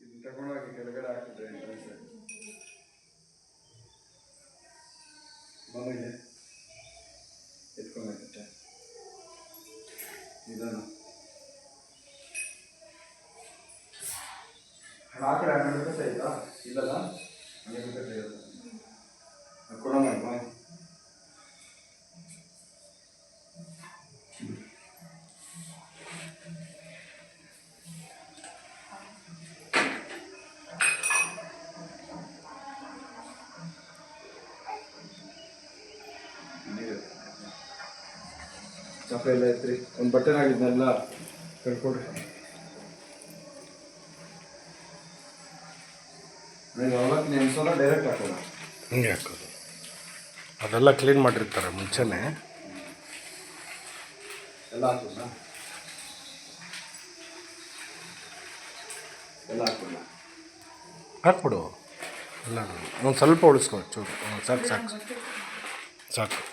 ಇದು ತಗೊಂಡೋಗಿ ಕೆಳಗಡೆ ಹಾಕಿದ್ರೆ ಮನೆಗೆ ಎತ್ಕೊಂಡೋಗುತ್ತೆ. ಇದನ್ನು. ಆ ಕಡೆ ಹಾಕೊಂಡ್ರೆ ಸಹಿತ ಇಲ್ಲಲ್ಲ? ಹಂಗೆ ಕೊಡೋಣ ಚಪ್ಪೆ ಎಲ್ಲ ಐತ್ರಿ ಒಂದು ಬಟ್ಟೆನಾಗಿದ್ನೆಲ್ಲ ಕಳ್ಕೊಡ್ರಿ. ಅವಲಕ್ಕಿ ನೆನ್ಸೋದ ಡೈರೆಕ್ಟ್ ಹಾಕೋಣ. ಹಿಂಗೆ ಹಾಕೋದು. ಅದೆಲ್ಲ ಕ್ಲೀನ್ ಮಾಡಿರ್ತಾರೆ ಮುಂಚೆನೇ. ಎಲ್ಲ ಹಾಕೋಣ? ಎಲ್ಲ ಹಾಕೋಣ? ಹಾಕ್ಬಿಡು. ಎಲ್ಲ ಒಂದು ಸ್ವಲ್ಪ ಉಳಿಸ್ಕೊ ಚೂರು. ಸಾಕು ಸಾಕು. ಸಾಕು.